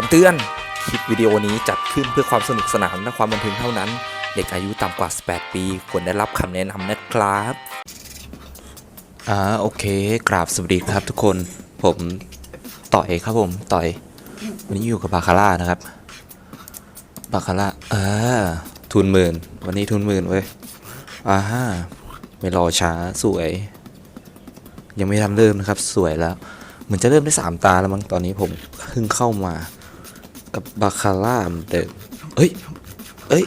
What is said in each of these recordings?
คำเตือน คลิปวิดีโอนี้จัดขึ้นเพื่อความสนุกสนานและความบันเทิงเท่านั้น เด็กอายุต่ำกว่า 18 ปี ควรได้รับคำแนะนำนะครับ อ่าโอเค กราบสวัสดีครับทุกคน ผมต่อยครับผมต่อย วันนี้อยู่กับบาคาร่านะครับ บาคาร่าอ่าทุนหมื่น วันนี้ทุนหมื่นเว้ยอ่าฮะไม่รอช้าสวย ยังไม่ทันเริ่มนะครับ สวยแล้ว เหมือนจะเริ่มได้สามตาแล้วมั้งตอนนี้ผมเพิ่งเข้ามา กับบาคาร่ามือนเอ้ย เอ้ย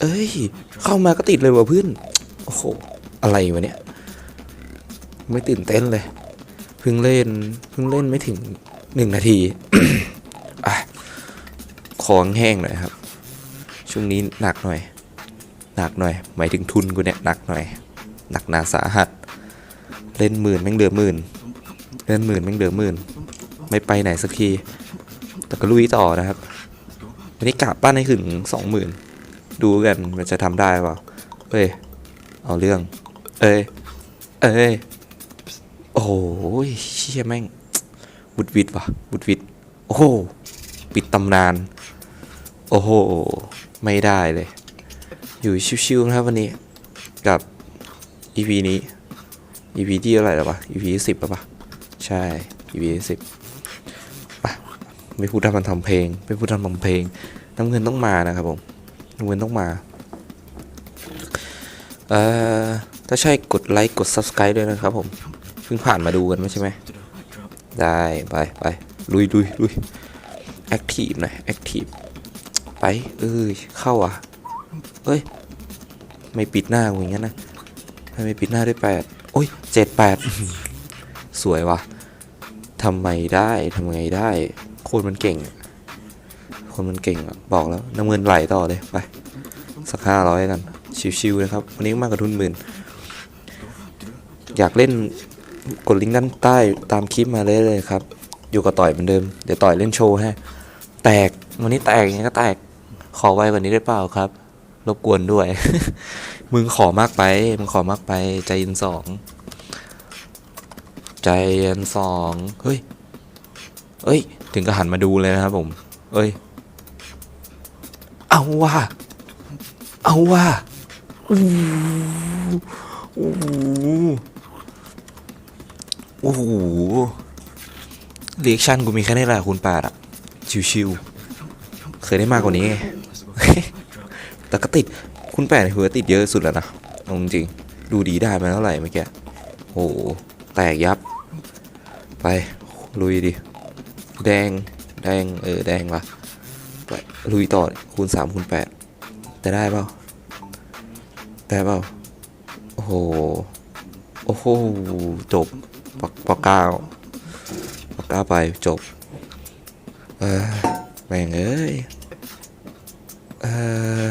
เอ้ย เข้ามาก็ติดเลยว่ะเพื่อนโอ้โห อะไรวะเนี่ย ไม่ตื่นเต้นเลย เพิ่งเล่น เพิ่งเล่นไม่ถึงหนึ่งนาทีอะคอแห้งหน่อยครับ ช่วงนี้หนักหน่อย หนักหน่อย หมายถึงทุนกูเนี่ยหนักหน่อย หนักหนาสาหัส เล่นหมื่นแม่งเหลือหมื่น เล่นหมื่นแม่งเหลือหมื่น ไม่ไปไหนสักที แต่ก็ลุยต่อนะครับวันนี้กะปั้นให้ถึงสองหมื่นดูกันมันจะทำได้เปล่าเอ้ยเอาเรื่อง เอ้ยเอ้ยโอ้โหเชี่ยแม่งบุดวิดว่ะบุดวิดโอ้โหปิดตำนาน โอ้โห ไม่ได้เลย อยู่ชิวๆนะครับวันนี้กับ EP นี้ EP ที่เท่าไหร่แล้ววะ EP สิบแล้วปะใช่ EP สิบ ไม่พูดทำมันทำเพลงไม่พูดทำทำเพลงน้ำเงินต้องมานะครับผมน้ำเงินต้องมาเอ่อถ้าใช่กดไลค์กด Subscribe ด้วยนะครับผมเพิ่งผ่านมาดูกันไม่ใช่ไหมได้ไปไปลุยลุยลุยแอคทีฟหน่อยแอคทีฟไปเอ้ยเข้าอะเอ้ยไม่ปิดหน้ากูอย่างนั้นนะทำไมปิดหน้าด้วยแปดโอ้ยเจ็ดแปดสวยว่ะทำไมได้ทำไงได้ คนมันเก่ง คนมันเก่งบอกแล้วน้ำเงินไหลต่อเลยไป สักห้าร้อยกัน ชิวๆนะครับ วันนี้มากกว่าทุนหมื่น อยากเล่นกดลิงก์ด้านใต้ตามคลิปมาเลยเลยครับ อยู่กับต่อยเหมือนเดิม เดี๋ยวต่อยเล่นโชว์ให้ แตก วันนี้แตกยังไงก็แตก ขอไวกว่านี้ได้เปล่าครับ รบกวนด้วย มึงขอมากไป มึงขอมากไป ใจเย็นสอง ใจเย็นสอง เฮ้ย เอ้ย ถึงก็หันมาดูเลยนะครับผม เอ้ย เอาว่ะเอาว่ะอู้หูโอ้โหเรียกชั่นกูมีแค่นี้แหละคุณแปดอะชิวๆเคยได้มากกว่านี้ไงแต่ก็ติดคุณแปดถือว่าติดเยอะสุดแล้วนะจริงๆดูดีได้มาเท่าไหร่เมื่อกี้โอ้โห แตกยับ ไป ลุยดิ แดงแดงเออแดงว่ะไปลุยต่อคูณสามคูณแปดจะได้เปล่าได้เปล่าโอ้โหโอ้โหจบปากปากกาปากกาไปจบเออแม่งเอ้ยเออ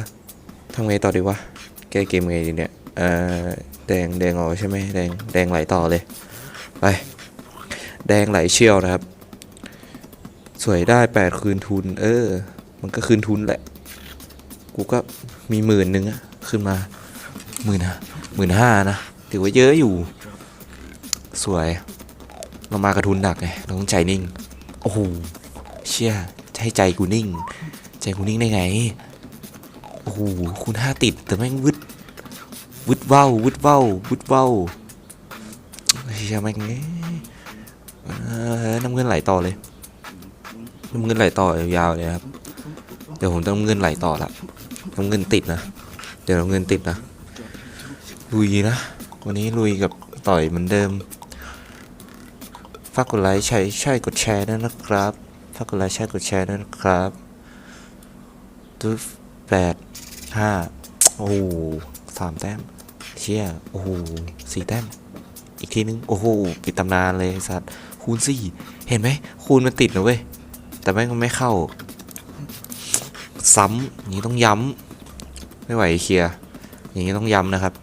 ทำไงต่อดีวะแก้เกมไงดีเนี่ยเอ่อแดงแดงออกใช่ไหมแดงแดงไหลต่อเลยไปแดงไหลเชี่ยวนะครับ สวยได้แปดคืนทุน เออ มันก็คืนทุนแหละ กูก็มีหมื่นหนึ่งอะขึ้นมาหมื่นห้าหมื่นห้านะถือว่าเยอะอยู่ สวย เรามากระทุนหนักไงเราต้องใจนิ่ง โอ้โหเชี่ยให้ใจกูนิ่ง ใจกูนิ่งได้ไง โอ้โหคุณห้าติดแต่แม่งวึดวึดเว้าววึดเว้าววึดเว้าวเฮียแม่งเอ้ยเอ่อน้ำเงินไหลต่อเลย น้ำเงินไหลต่อยาวๆเลยครับ เดี๋ยวผมต้องเงินไหลต่อละน้ำเงินติดนะ เดี๋ยวน้ำเงินติดนะลุยนะ วันนี้ลุยกับต่อยเหมือนเดิม ฝากกดไลค์ใช่ใช่กดแชร์ด้วยนะครับ ฝากกดไลค์ใช่กดแชร์ด้วยนะครับตุ๊บแปดห้าโอ้สามแต้มเชี่ยโอ้โหสี่แต้ม อีกทีนึง โอ้โห ปิดตำนานเลยสัตว์ คูณสี่ เห็นไหม คูณมันติดนะเว้ย แต่แม่งไม่เข้า ซ้ำอย่างนี้ต้องย้ำ ไม่ไหวเคลียร์อย่างนี้ต้องย้ำนะครับ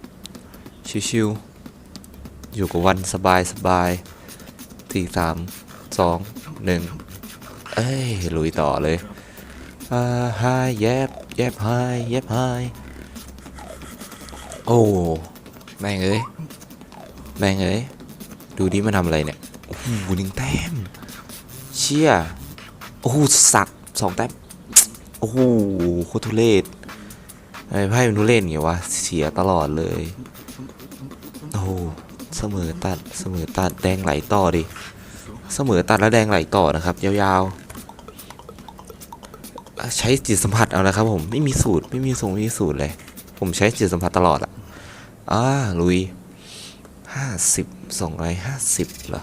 ชิวๆ อยู่กับวันสบายสบายสี่สามสองหนึ่งเอ้ย ลุยต่อเลยอ่าไฮแยบแยบไฮแยบไฮโอ้ แม่งเอ้ย แม่งเอ้ย ดูดิมันทำอะไรเนี่ย โอ้โหหนึ่งแต้ม เชี่ย โอ้โหสัตว์สองแต้มโอ้โหโคตรทุเรศไอ้ไพ่มันทุเรศไงวะเสียตลอดเลยโอ้โหเสมอตัดเสมอตัดแดงไหลต่อดิเสมอตัดแล้วแดงไหลต่อนะครับ ยาวๆ ใช้จิตสัมผัสเอานะครับผมไม่มีสูตรไม่มีทรงไม่มีสูตรเลย ผมใช้จิตสัมผัสตลอดอะอ่าลุยห้าสิบสองร้อยห้าสิบเหรอ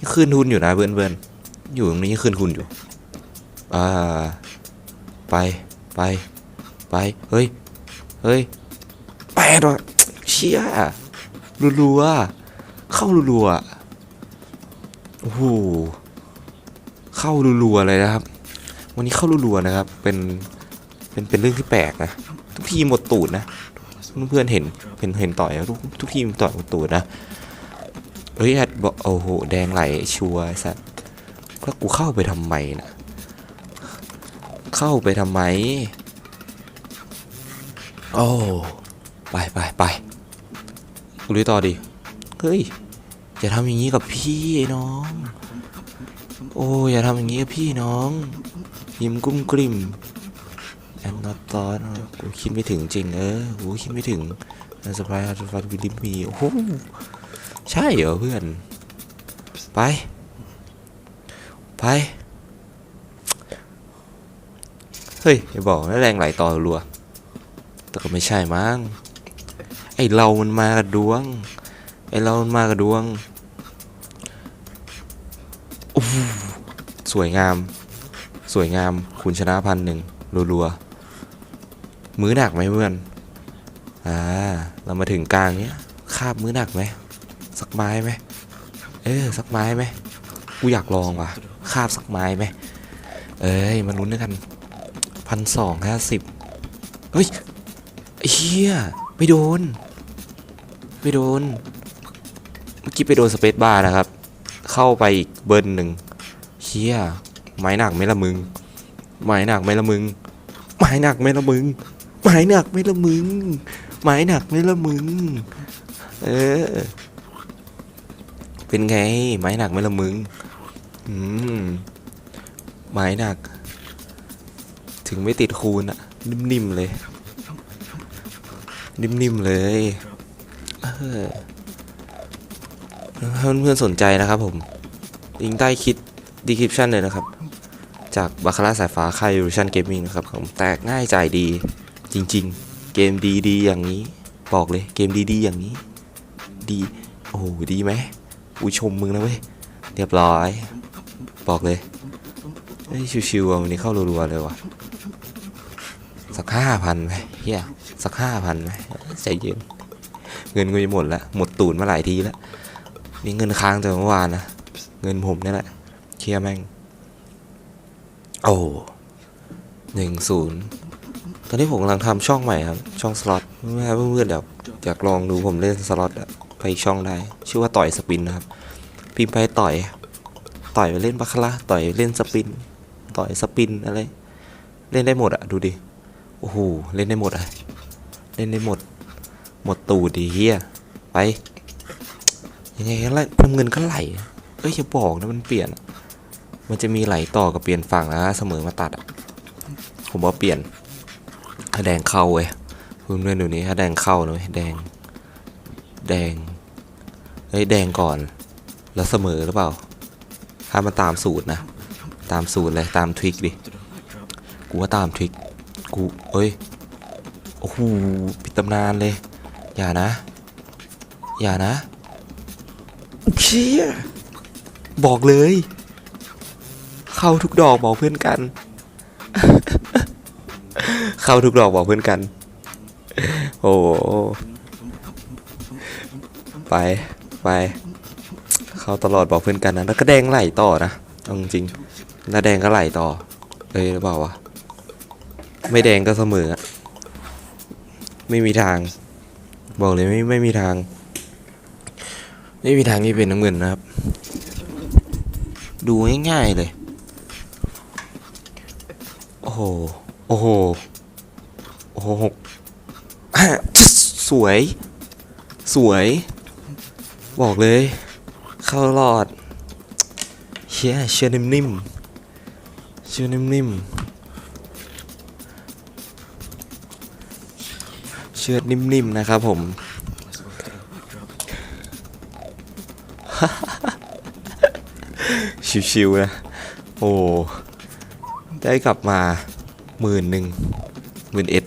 ยังคืนทุนอยู่นะเพื่อนๆ อยู่ตรงนี้ยังคืนทุนอยู่ อ่า ไป ไป ไป เฮ้ย เฮ้ย แปดว่ะเชี่ยรัวๆ เข้ารัวๆ โอ้โห เข้ารัวๆ เลยนะครับ วันนี้เข้ารัวๆ นะครับ เป็น เป็น เป็นเรื่องที่แปลกนะ ทุกทีหมดตูดนะ เพื่อนๆ เห็น เห็น เห็นต่อยนะทุกทุกทีมต่อยหมดตูดนะ เฮ้ยแอดบอกโอ้โห แดงไหลชัวร์สัสแล้วกูเข้าไปทำไมนะเข้าไปทำไม โอ้ไปไปไปลุยต่อดิ เฮ้ย อย่าทำอย่างนี้กับพี่ไอ้น้อง โอ้อย่าทำอย่างนี้กับพี่น้อง ยิ้มกุ้มกลิ่มแอนนอตตอนกูคิดไม่ถึงจริงเออกูคิดไม่ถึงนันสปายอัลฟาวิลิมมีโอ้โห ใช่เหรอเพื่อน ไป ไป เฮ้ยอย่าบอกนะแรงไหลต่อรัว แต่ก็ไม่ใช่มั้ง ไอเรามันมากับดวง ไอเรามันมากับดวงโอ้สวยงาม สวยงาม คุณชนะพันหนึ่งรัวๆ มือหนักไหมเพื่อน อ่า เรามาถึงกลางเนี้ยคาบมือหนักไหม สักไม้ไหม เออ สักไม้ไหม กูอยากลองว่ะคาบสักไม้ไหมเอ้ยมาลุ้นด้วยกันพันสองห้าสิบเฮ้ยเฮียไม่โดน ไม่โดน เมื่อกี้ไปโดนสเปซบาร์นะครับ เข้าไปอีกเบิร์นหนึ่งเฮียไม้หนักไหมละมึง ไม้หนักไหมละมึง ไม้หนักไหมละมึง ไม้หนักไหมละมึง ไม้หนักไหมละมึง เออ เป็นไง ไม้หนักไหมละมึง อืมไม้หนัก ถึงไม่ติดคูณอะนิ่มๆเลย นิ่มๆเลยเออถ้าเพื่อนๆสนใจนะครับผม ลิงก์ใต้คลิปดีคริปชั่นเลยนะครับ จากบาคาร่าสายฟ้าค่ายยูชันเกมมิ่งนะครับผมแตกง่ายจ่ายดี จริง ๆ เกมดีๆอย่างนี้ บอกเลยเกมดีๆอย่างนี้ ดี โอ้โหดีไหมกูชมมึงนะเว้ย เรียบร้อย บอกเลยเฮ้ยชิวๆวันนี้เข้ารัวๆเลยว่ะสักห้าพันไหมเฮียสักห้าพันไหมใจเย็นเงินกูจะหมดล้วหมดตูนมาหลายทีแล้วมีเงินค้างแต่เมื่อวานนะเงินผมนี่แหละเคลียร์แม่งโอ้หนึ่งศูนย์ตอนนี้ผมกำลังทำช่องใหม่ครับ ช่องสล็อตเพื่อนเพื่อนๆเดี๋ยวอยากลองดูผมเล่นสล็อตไปช่องได้ ชื่อว่าต่อยสปินนะครับ พิมพ์ไปต่อย ต่อยไปเล่นบัคาร่าต่อยเล่นสปิน ต่อยสปินอะไร เล่นได้หมดอะดูดิ โอ้โห เล่นได้หมดอะเล่นได้หมด หมดตูดดีเฮียไป ยังไงก็ไล่น้ำเงินก็ไหล เอ้ยอย่าบอกนะมันเปลี่ยน มันจะมีไหลต่อกับเปลี่ยนฝั่งนะเสมอมาตัดอะผมว่าเปลี่ยนแดงเข้าเว้ยเพื่อนดูนี้ถ้าแดงเข้านะเว้ยแดง แดง เฮ้ยแดงก่อน แล้วเสมอหรือเปล่า ถ้ามันตามสูตรนะ ตามสูตรเลยตามทริคดิ กูว่าตามทริค กูเอ้ย โอ้โหปิดตำนานเลย อย่านะ อย่านะเชี่ยบอกเลย เข้าทุกดอกบอกเพื่อนกัน เข้าทุกดอกบอกเพื่อนกัน โอ้โหไป ไป เข้าตลอดบอกเพื่อนกันนะแล้วก็แดงไหลต่อนะเอาจริงแล้วแดงก็ไหลต่อเอ้ยหรือเปล่าวะไม่แดงก็เสมอไม่มีทาง บอกเลยไม่ไม่มีทาง ไม่มีทางที่เป็นน้ำเงินนะครับ ดูง่ายๆเลยโอ้โหโอ้โหโอ้โหหกสวย สวย บอกเลย เข้ารอดเชี่ยเชื่อนิ่มๆเชือกนิ่มๆเชือกนิ่มๆนะครับผมชิวๆนะ โอ้ ได้กลับมาหมื่นหนึ่งหมื่นเอ็ด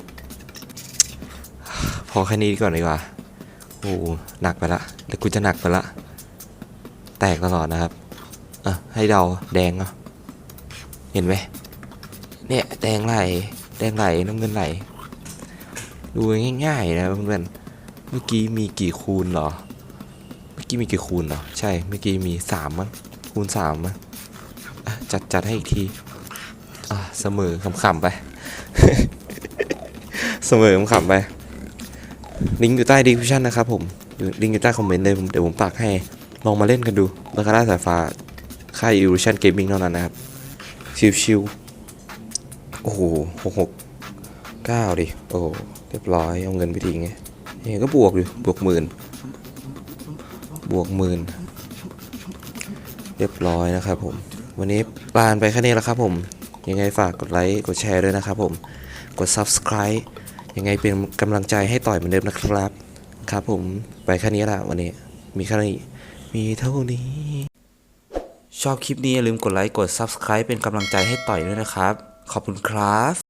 พอแค่นี้ก่อนดีกว่า โอ้ หนักไปละเดี๋ยวกูจะหนักไปละ แตกตลอดนะครับอะให้เดาแดงอะเห็นไหมเนี่ยแดงไหลแดงไหลน้ำเงินไหลดูง่ายๆนะเพื่อนเมื่อกี้มีกี่คูณหรอ เมื่อกี้มีกี่คูณเหรอ ใช่ เมื่อกี้มีสามมั้งคูณสามมั้งจัดจัดให้อีกที อะเสมอขำๆไป เสมอขำๆไป ลิงก์อยู่ใต้ดีคริปชั่นนะครับผม ลิงก์อยู่ใต้คอมเมนต์เลยผมเดี๋ยวผมปักให้ ลองมาเล่นกันดูบาคาร่าสายฟ้าค่าย Evolution Gaming เท่านั้นนะครับ ชิวๆ โอ้โหหกหกเก้าดิ โอ้โหเรียบร้อย เอาเงินไปทิ้งไงนี่ก็บวกอยู่บวกหมื่น บวกหมื่น เรียบร้อยนะครับผม วันนี้ลานไปแค่นี้แล้วครับผม ยังไงฝากกดไลค์ กดแชร์ด้วยนะครับผม กด subscribe ยังไงเป็นกำลังใจให้ต่อยเหมือนเดิมนะครับ ครับผม ไปแค่นี้ละวันนี้ มีแค่นี้ มีเท่านี้ ชอบคลิปนี้อย่าลืมกดไลค์ กด subscribe เป็นกำลังใจให้ต่อยด้วยนะครับ ขอบคุณครับ